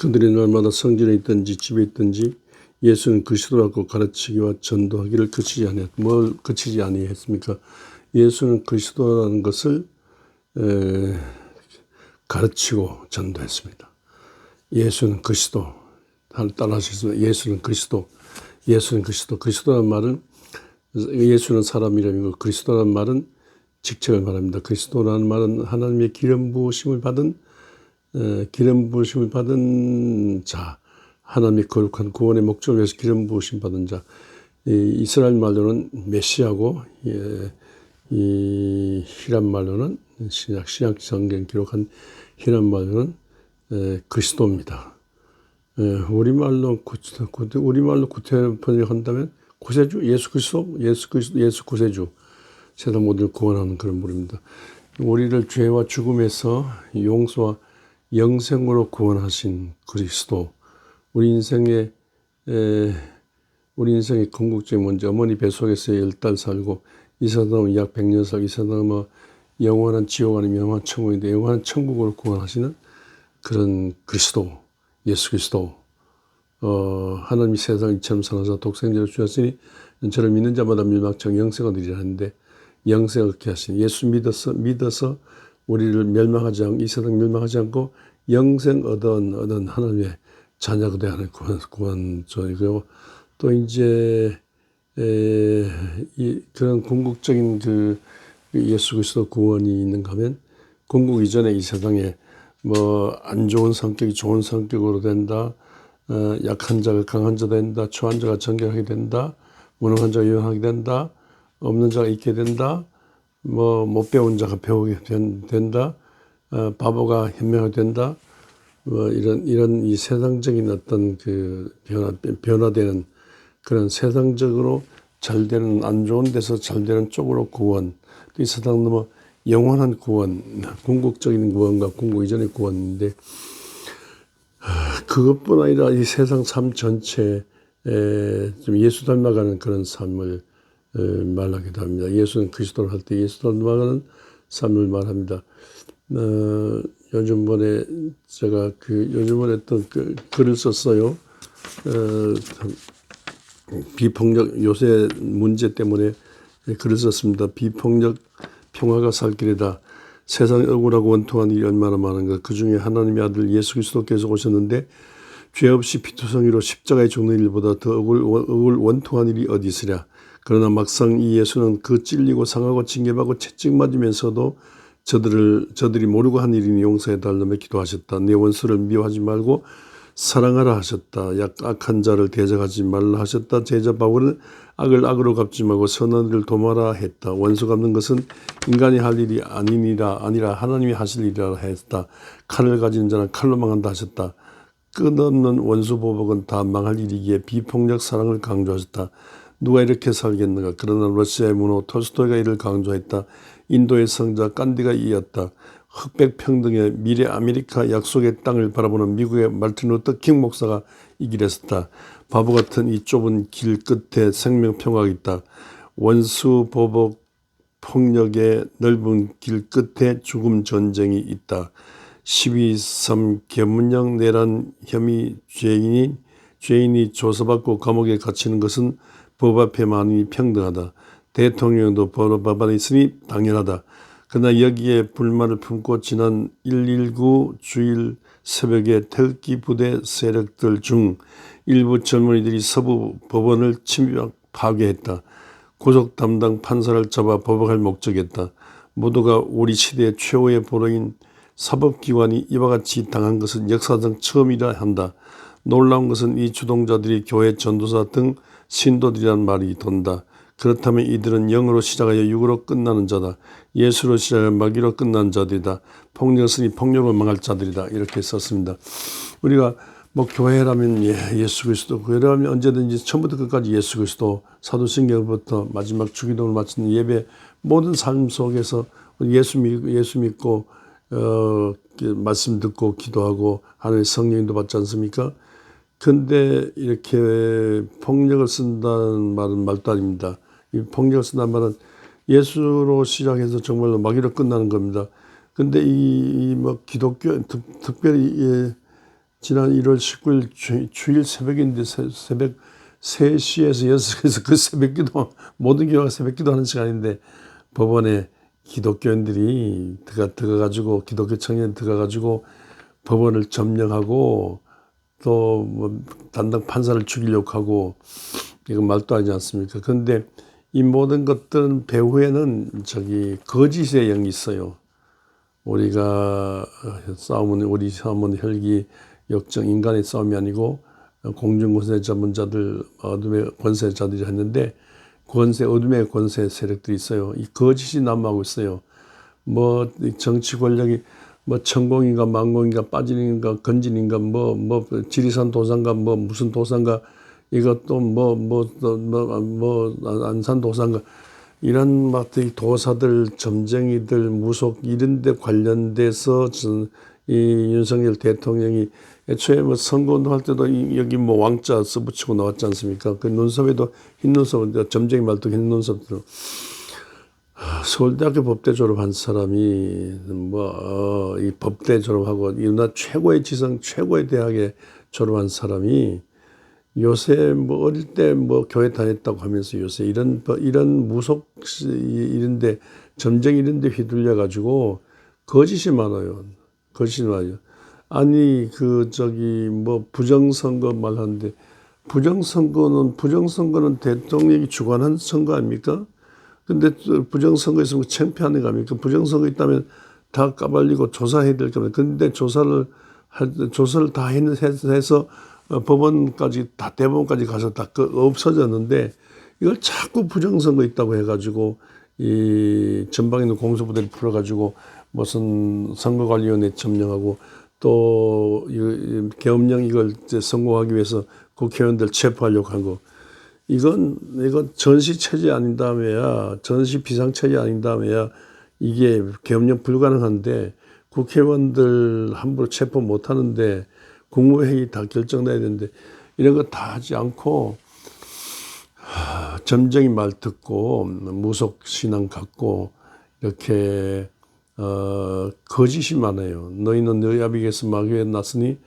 그들이 날마다 성전에 있든지 집에 있든지 예수는 그리스도라고 가르치기와 전도하기를 그치지 아니했. 뭘 그치지 아니했습니까? 예수는 그리스도라는 것을 에, 가르치고 전도했습니다. 예수는 그리스도. 따라하시겠습니다. 예수는 그리스도. 예수는 그리스도. 그리스도라는 말은 예수는 사람 이름이고 그리스도라는 말은 직책을 말합니다. 그리스도라는 말은 하나님의 기름 부으심을 받은 에, 기름 부으심을 받은 자, 하나님의 거룩한 구원의 목적을 위해서 기름 부으심 받은 자. 이 이스라엘 말로는 메시아고 예, 이 히란 말로는 신약 신약 성경 기록한 히란 말로는 에, 그리스도입니다. 에, 우리 말로 우리 말로 구태 번역한다면 구세주 예수 그리스도 예수 그리스도 예수 구세주 세상 모두를 구원하는 그런 분입니다. 우리를 죄와 죽음에서 용서와 영생으로 구원하신 그리스도 우리 인생의 에, 우리 인생의 궁극적인 문제 어머니 뱃속에서 열달 살고 이 사람은 약 100년 살고 이 사람은 뭐 영원한 지옥 아니면 영원한 천국인데 영원한 천국으로 구원하시는 그런 그리스도 예수 그리스도. 어, 하나님이 세상을 이처럼 사랑하사 독생자를 주셨으니 저를 믿는 자마다 멸망청 영생을 드리라 하는데 영생을 얻게 하신 예수 믿어서 믿어서 우리를 멸망하지 않고 이 세상 멸망하지 않고 영생 얻은 얻은 하나님의 자녀가 되어 하는 구원 구원전이고 또 이제 에, 이, 그런 궁극적인 그 예수 그리스도 구원이 있는가 하면 궁극 이전에 이 세상에 뭐 안 좋은 성격이 좋은 성격으로 된다. 어, 약한 자가 강한 자 된다. 초한 자가 정결하게 된다. 무능한 자가 유능하게 된다. 없는 자가 있게 된다. 뭐 못 배운 자가 배우게 된, 된다. 어, 바보가 현명하게 된다. 뭐 이런 이런 이 세상적인 어떤 그 변화 변화되는 그런 세상적으로 잘 되는 안 좋은 데서 잘 되는 쪽으로 구원 이 세상 너무 영원한 구원 궁극적인 구원과 궁극 이전의 구원인데 그것뿐 아니라 이 세상 삶 전체에 좀 예수 닮아가는 그런 삶을 말하기도 합니다. 예수는 그리스도를 할 때 예수 닮아가는 삶을 말합니다. 어, 요즘 번에 제가 그 요즘 번에 또그 글을 썼어요. 어, 비폭력 요새 문제 때문에 글을 썼습니다. 비폭력 평화가 살 길이다. 세상에 억울하고 원통한 일이 얼마나 많은가. 그 중에 하나님의 아들 예수 그리스도께서 오셨는데 죄 없이 피투성이로 십자가에 죽는 일보다 더 억울, 억울 원통한 일이 어디 있으랴. 그러나 막상 이 예수는 그 찔리고 상하고 징계받고 채찍 맞으면서도 저들을 저들이 모르고 한 일이니 용서해 달라며 기도하셨다. 내 원수를 미워하지 말고 사랑하라 하셨다. 약 악한 자를 대적하지 말라 하셨다. 제자 바울은 악을 악으로 갚지 말고 선한 일을 도마라 했다. 원수 갚는 것은 인간이 할 일이 아니니라 아니라 하나님이 하실 일이라 했다. 칼을 가진 자는 칼로 망한다 하셨다. 끝없는 원수 보복은 다 망할 일이기에 비폭력 사랑을 강조하셨다. 누가 이렇게 살겠는가? 그러나 러시아의 문호 톨스토이가 이를 강조했다. 인도의 성자 깐디가 이었다. 흑백 평등의 미래 아메리카 약속의 땅을 바라보는 미국의 말틴 루터 킹 목사가 이 길에 섰다. 바보 같은 이 좁은 길 끝에 생명 평화가 있다. 원수 보복 폭력의 넓은 길 끝에 죽음 전쟁이 있다. 12.3 계문령 내란 혐의 죄인이 죄인이 조사받고 감옥에 갇히는 것은 법 앞에 만인이 평등하다. 대통령도 법 안에 있으니 당연하다. 그러나 여기에 불만을 품고 지난 119 주일 새벽에 태극기 부대 세력들 중 일부 젊은이들이 서부 법원을 침입 파괴했다. 고속 담당 판사를 잡아 법학할 목적이었다. 모두가 우리 시대 최후의 보로인 사법기관이 이와 같이 당한 것은 역사상 처음이라 한다. 놀라운 것은 이 주동자들이 교회 전도사 등 신도들이란 말이 돈다. 그렇다면 이들은 영으로 시작하여 육으로 끝나는 자다. 예수로 시작하여 마귀로 끝난 자들이다. 폭력은이 폭력을 망할 자들이다. 이렇게 썼습니다. 우리가 뭐 교회라면 예, 예수 그리스도, 교회라면 언제든지 처음부터 끝까지 예수 그리스도, 사도신경부터 마지막 주기도를 마치는 예배 모든 삶 속에서 예수 예수 믿고 어, 말씀 듣고 기도하고 하나님의 성령도 받지 않습니까? 근데 이렇게 폭력을 쓴다는 말은 말도 아닙니다. 이 폭력을 쓴다는 말은 예수로 시작해서 정말로 마귀로 끝나는 겁니다. 근데 이, 뭐 기독교, 특, 별히 예, 지난 1월 19일 주, 주일 새벽인데 새, 새벽 3시에서 6시에서 그 새벽 기도 모든 교회가 새벽 기도 하는 시간인데 법원에 기독교인들이 들어가 들어가지고 기독교 청년 들어가가지고 법원을 점령하고 또 뭐 담당 판사를 죽이려고 하고 이건 말도 하지 않습니까? 그런데 이 모든 것들은 배후에는 저기 거짓의 영이 있어요. 우리가 어, 싸움은 우리 싸움은 혈기 역정 인간의 싸움이 아니고 공중 권세 전문자들 어둠의 권세자들이 했는데 권세 어둠의 권세 세력들이 있어요. 이 거짓이 남하고 있어요. 뭐이 정치 권력이 뭐 천공인가 만공인가 빠진인가 건진인가 뭐 뭐 지리산 도산가 뭐 무슨 도산가 이것도 뭐 뭐 뭐 뭐 안산 도산가 이런 막이 도사들 점쟁이들 무속 이런 데 관련돼서 전- 이 윤석열 대통령이 애초에 뭐 선거운동 할 때도 이- 여기 뭐 왕자 써붙이고 나왔지 않습니까? 그 눈썹에도 흰 눈썹, 점쟁이 말도 흰 눈썹 들어. 서울대학교 법대 졸업한 사람이 뭐이 법대 졸업하고 이 우리나라 최고의 지성 최고의 대학에 졸업한 사람이 요새 뭐 어릴 때 뭐 교회 다녔다고 하면서 요새 이런 버- 이런 무속 시- 이런데 점쟁 이런데 휘둘려 가지고 거짓이 많아요. 거짓이 많아요. 아니 그 저기 뭐 부정선거 말하는데 부정선거는 부정선거는 대통령이 주관한 선거 아닙니까? 근데 또 부정선거 있으면 거 아닙니까? 부정선거 있다면 다 까발리고 조사해야 될 겁니다. 근데 조사를 할, 조사를 다 했- 해서 어, 법원까지 다 대법원까지 가서 다그 없어졌는데 이걸 자꾸 부정선거 있다고 해가지고 이 전방에 있는 공소부대를 풀어가지고 무슨 선거관리위원회 점령하고 또 계엄령 이걸 이제 성공하기 위해서 국회의원들 체포하려고 한 거. 이건 이건 전시 체제 아닌 다음에야 전시 비상 체제 아닌 다음에야 이게 계엄령 불가능한데 국회의원들 함부로 체포 못 하는데 국무회의 다 결정돼야 되는데 이런 거 다 하지 않고 하, 점쟁이 말 듣고 무속 신앙 갖고 이렇게 어, 거짓이 많아요. 너희는 너희 아비에게서 마귀에 났으니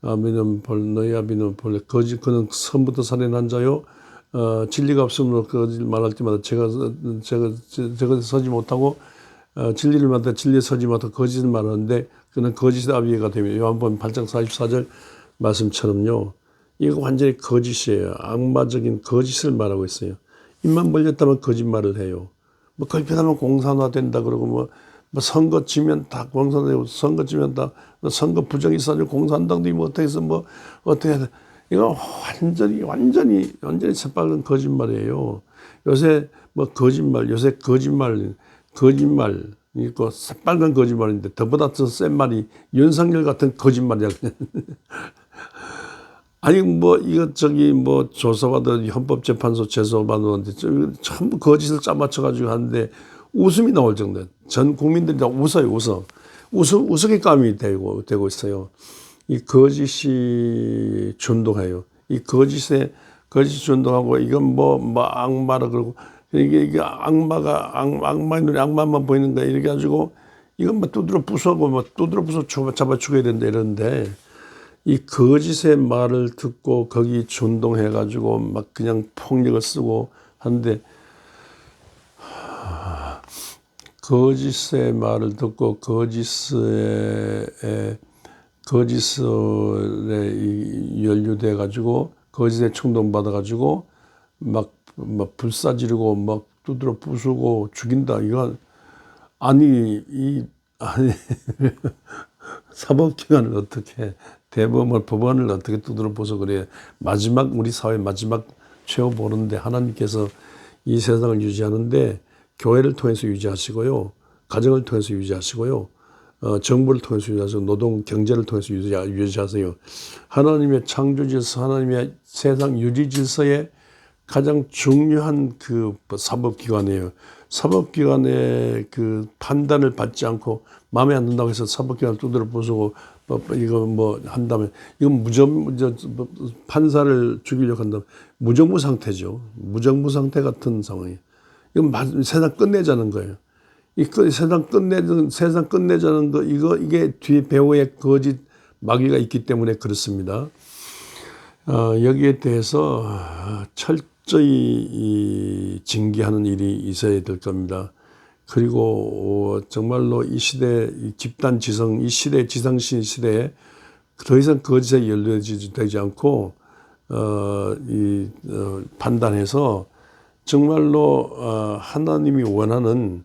아비는 볼 너희 아비는 본래 거짓 그는 선부터 살인한 자요. 어, 진리가 없으므로 거짓 말할 때마다 제가 제가 제가 서지 못하고 어, 진리를 만다 진리에 서지 못하고 거짓을 말하는데 그는 거짓의 아비가 되며 요한복음 8장 44절 말씀처럼요. 이거 완전히 거짓이에요. 악마적인 거짓을 말하고 있어요. 입만 벌렸다면 거짓말을 해요. 뭐 걸핏하면 공산화 된다 그러고 뭐, 뭐 선거 지면 다 공산화되고 선거 지면 다뭐 선거 부정이 있어가지고 공산당도 뭐 어떻게 해서 뭐 어떻게. 이거 완전히 완전히 완전히 새빨간 거짓말이에요. 요새 뭐 거짓말 요새 거짓말 거짓말 이거 새빨간 거짓말인데 더보다 더 센 말이 윤석열 같은 거짓말이야 그냥. 아니 뭐 이거 저기 뭐 조사받은 헌법재판소 제소받는데 전부 거짓을 짜맞춰 가지고 하는데 웃음이 나올 정도. 전 국민들이 다 웃어요, 웃어. 웃어 우스갯감이 되고 되고 있어요. 이 거짓이 준동해요. 이 거짓에 거짓 준동하고 이건 뭐뭐 뭐 악마라 그러고 이게 이게 악마가 악, 악마의 눈에 악마만 보이는 거야 이렇게 가지고 이건 뭐 두드러 부수고 뭐 두드러 부숴 잡아- 죽여야 된다 이러는데 이 거짓의 말을 듣고 거기 준동해 가지고 막 그냥 폭력을 쓰고 하는데 하, 거짓의 말을 듣고 거짓에 에, 거짓에 이 연루돼 가지고 거짓에 충동 받아 가지고 막, 막 불사지르고 막 두드러 부수고 죽인다. 이건 아니 이 아니 사법기관을 어떻게 대법원 법원을 어떻게 두드려 보서 그래. 마지막 우리 사회 마지막 최후 보는데 하나님께서 이 세상을 유지하는데 교회를 통해서 유지하시고요. 가정을 통해서 유지하시고요 어, 정부를 통해서 유지하시고 노동 경제를 통해서 유지, 유지하세요 하나님의 창조 질서 하나님의 세상 유지 질서에 가장 중요한 그 사법기관이에요. 사법기관의 그 판단을 받지 않고 마음에 안 든다고 해서 사법기관을 두드려 부수고 뭐 이거 뭐 한다면 이건 무정 저, 뭐 판사를 죽이려고 한다면 무정부 상태죠. 무정부 상태 같은 상황이에요. 이건 마- 세상 끝내자는 거예요. 이 끝- 세상 끝내자는 세상 끝내자는 거 이거 이게 뒤에 배후의 거짓 마귀가 있기 때문에 그렇습니다. 어, 여기에 대해서 철저히 이 징계하는 일이 있어야 될 겁니다. 그리고 어, 정말로 이 시대 이 집단 지성 이 시대 지상신 시대에 더 이상 거짓에 연루되지 않고 어, 이 어, 판단해서 정말로 어, 하나님이 원하는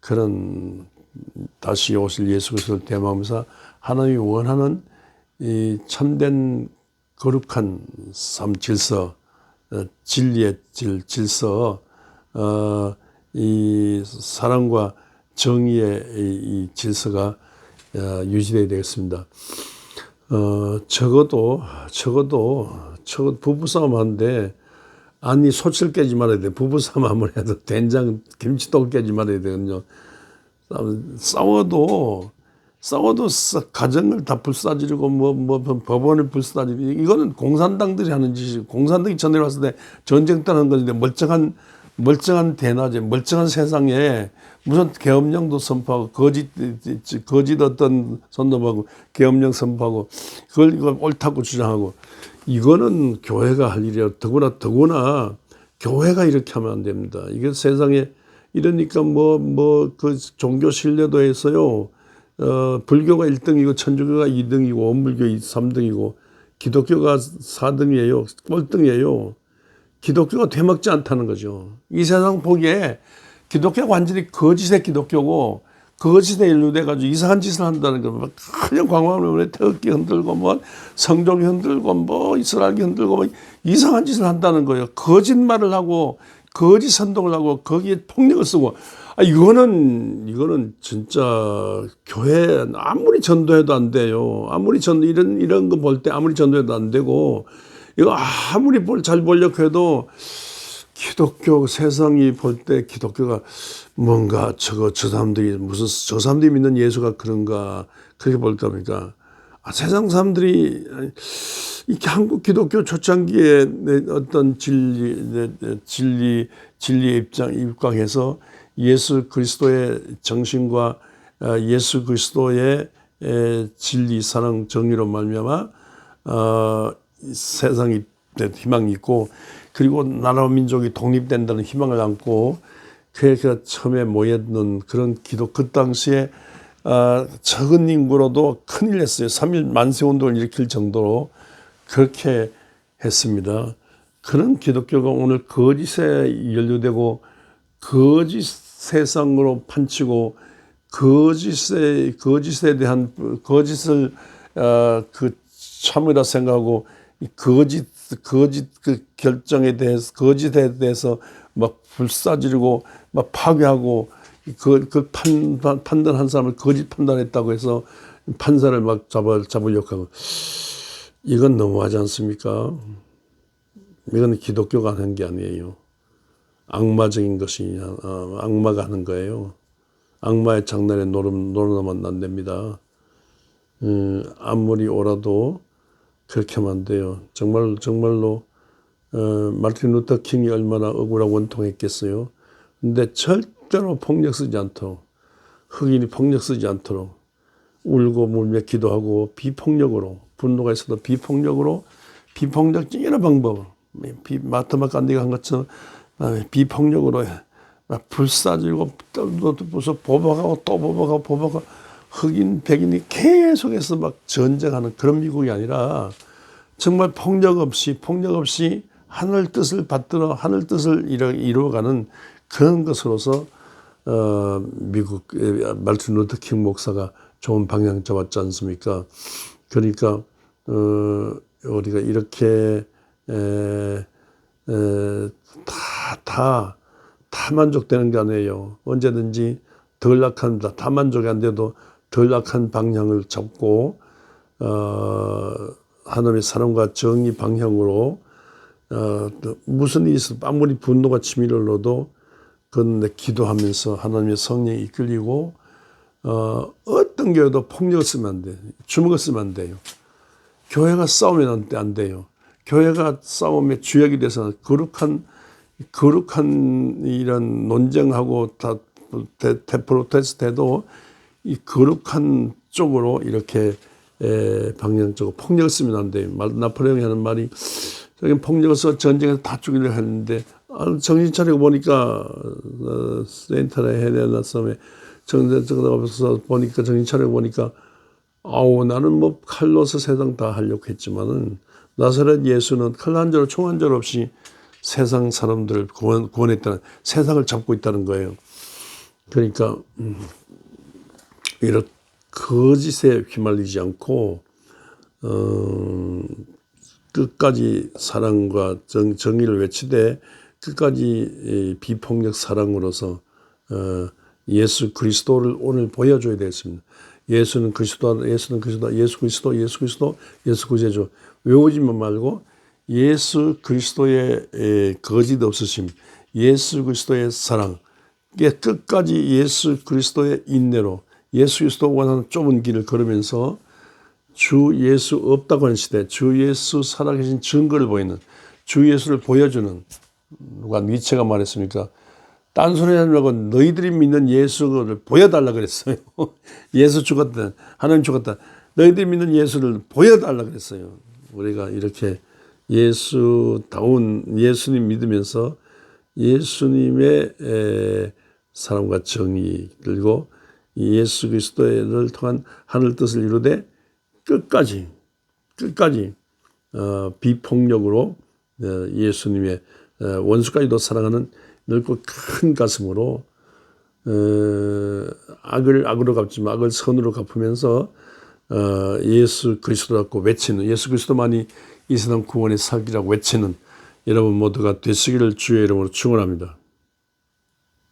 그런 다시 오실 예수 그리스도를 대마하면서 하나님이 원하는 이 참된 거룩한 삶 질서, 어, 진리의 질, 질서, 어, 이 사랑과 정의의 이, 이 질서가 어, 유지되어야 되겠습니다. 어, 적어도, 적어도, 적어도 부부싸움 하는데, 아니, 소칠 깨지 말아야 돼. 부부싸움 아무래도 된장, 김치도 깨지 말아야 되거든요. 싸워도 싸워도 가정을 다 불사지르고 뭐, 뭐 법원을 불사지르고 이거는 공산당들이 하는 짓이 공산당이 전에 왔을 때 전쟁 때 하는 건데 멀쩡한 멀쩡한 대낮에 멀쩡한 세상에 무슨 계엄령도 선포하고 거짓 거짓 어떤 선동하고 계엄령 선포하고 그걸 이거 옳다고 주장하고 이거는 교회가 할 일이야 더구나 더구나 교회가 이렇게 하면 안 됩니다. 이게 세상에 이러니까 뭐 뭐 그 종교 신뢰도에서요. 어 불교가 1등이고 천주교가 2등이고 원불교 3등이고 기독교가 4등이에요. 꼴등이에요. 기독교가 되먹지 않다는 거죠. 이 세상 보기에 기독교가 완전히 거짓의 기독교고 거짓에 연루돼 가지고 이상한 짓을 한다는 거. 그냥 광화문에 태극기 흔들고 뭐 성종이 흔들고 뭐 이스라엘이 흔들고 뭐 이상한 짓을 한다는 거예요. 거짓말을 하고 거짓 선동을 하고 거기에 폭력을 쓰고 아 이거는 이거는 진짜 교회 아무리 전도해도 안 돼요. 아무리 전 이런 이런 거 볼 때 아무리 전도해도 안 되고 이거 아무리 잘 보려고 해도 기독교 세상이 볼 때 기독교가 뭔가 저거 저 사람들이 무슨 저 사람들이 믿는 예수가 그런가 그렇게 볼 겁니까? 아, 세상 사람들이 이렇게 한국 기독교 초창기에 어떤 진리, 진리, 진리의 입장, 입각해서 예수 그리스도의 정신과 아, 예수 그리스도의 진리, 사랑, 정의로 말미암아 어, 세상이 희망이 있고 그리고 나라와 민족이 독립된다는 희망을 안고 그래서 처음에 모였는 그런 기도 그 당시에 어, 적은 인구로도 큰일 났어요. 3일 만세 운동을 일으킬 정도로 그렇게 했습니다. 그런 기독교가 오늘 거짓에 연루되고 거짓 세상으로 판치고 거짓에 거짓에 대한 거짓을 어, 그 참이라 생각하고 거짓 거짓 그 결정에 대해서 거짓에 대해서 막 불사지르고 막 파괴하고 그, 그 판단, 판단한 사람을 거짓 판단했다고 해서 판사를 막 잡아, 잡으려고 하고 이건 너무하지 않습니까? 이건 기독교가 하는 게 아니에요. 악마적인 것이 어, 악마가 하는 거예요. 악마의 장난에 노름 노름하면 안 됩니다. 음, 아무리 오라도 그렇게 하면 안 돼요. 정말 정말로 어, 마틴 루터 킹이 얼마나 억울하고 원통했겠어요. 근데 절대로 폭력 쓰지 않도록 흑인이 폭력 쓰지 않도록 울고 물며 기도하고 비폭력으로 분노가 있어도 비폭력으로 비폭력적인 방법 비, 마트마 간디가 한 것처럼 비폭력으로 막 불사지고 또 무슨 보복하고 또 보복하고 보복하고 흑인 백인이 계속해서 막 전쟁하는 그런 미국이 아니라 정말 폭력 없이 폭력 없이 하늘 뜻을 받들어 하늘 뜻을 이루어가는 그런 것으로서 어, 미국 말틴 루터 킹 목사가 좋은 방향 잡았지 않습니까? 그러니까 어, 우리가 이렇게 에, 에, 다, 다, 다 만족되는 게 아니에요. 언제든지 덜 악한, 다 만족이 안 돼도 덜 악한 방향을 잡고, 어, 하나님의 사랑과 정의 방향으로, 어, 무슨 일이 있어, 아무리 분노가 치밀어도 그건 기도하면서 하나님의 성령이 이끌리고, 어, 어떤 교회도 폭력을 쓰면 안 돼요. 주먹을 쓰면 안 돼요. 교회가 싸우면 안 돼요. 교회가 싸움의 주역이 돼서 거룩한 거룩한 이런 논쟁하고 다 프로테스트해도 이 거룩한 쪽으로 이렇게 에, 방향적으로 폭력을 쓰면 안 돼요. 말- 나폴레옹이 하는 말이 저기 폭력을 써 전쟁에서 다 죽이려 했는데 아, 정신 차리고 보니까 어, 센터나 헬레나 섬에 정전적으로 보니까 정신 차리고 보니까 아우 나는 뭐 칼로서 세상 다 하려고 했지만은 나사렛 예수는 칼 한 절, 총 한 절 없이 세상 사람들을 구원, 구원했다는 세상을 잡고 있다는 거예요. 그러니까 음, 이런 거짓에 휘말리지 않고 어, 끝까지 사랑과 정, 정의를 외치되 끝까지 이 비폭력 사랑으로서 어, 예수 그리스도를 오늘 보여줘야 되겠습니다. 예수는 그리스도, 예수는 그리스도, 예수 그리스도, 예수 그리스도, 예수 구제주 외우지만 말고 예수 그리스도의 에, 거짓 없으심, 예수 그리스도의 사랑, 끝까지 예수 그리스도의 인내로 예수 그리스도 원하는 좁은 길을 걸으면서 주 예수 없다고 하는 시대, 주 예수 살아계신 증거를 보이는 주 예수를 보여주는 누가 니체가 말했습니까? 딴소리 하지 말고 너희들이 믿는 예수를 보여달라 그랬어요. 예수 죽었다. 하나님 죽었다. 너희들이 믿는 예수를 보여달라 그랬어요. 우리가 이렇게 예수다운 예수님 믿으면서 예수님의 에, 사랑과 정의 그리고 예수 그리스도를 통한 하늘 뜻을 이루되 끝까지 끝까지 어, 비폭력으로 어, 예수님의 어, 원수까지도 사랑하는 넓고 큰 가슴으로 어, 악을 악으로 갚지만 악을 선으로 갚으면서 어, 예수 그리스도라고 외치는 예수 그리스도만이 이 세상 구원의 살기라고 외치는 여러분 모두가 되시기를 주의 이름으로 축원합니다.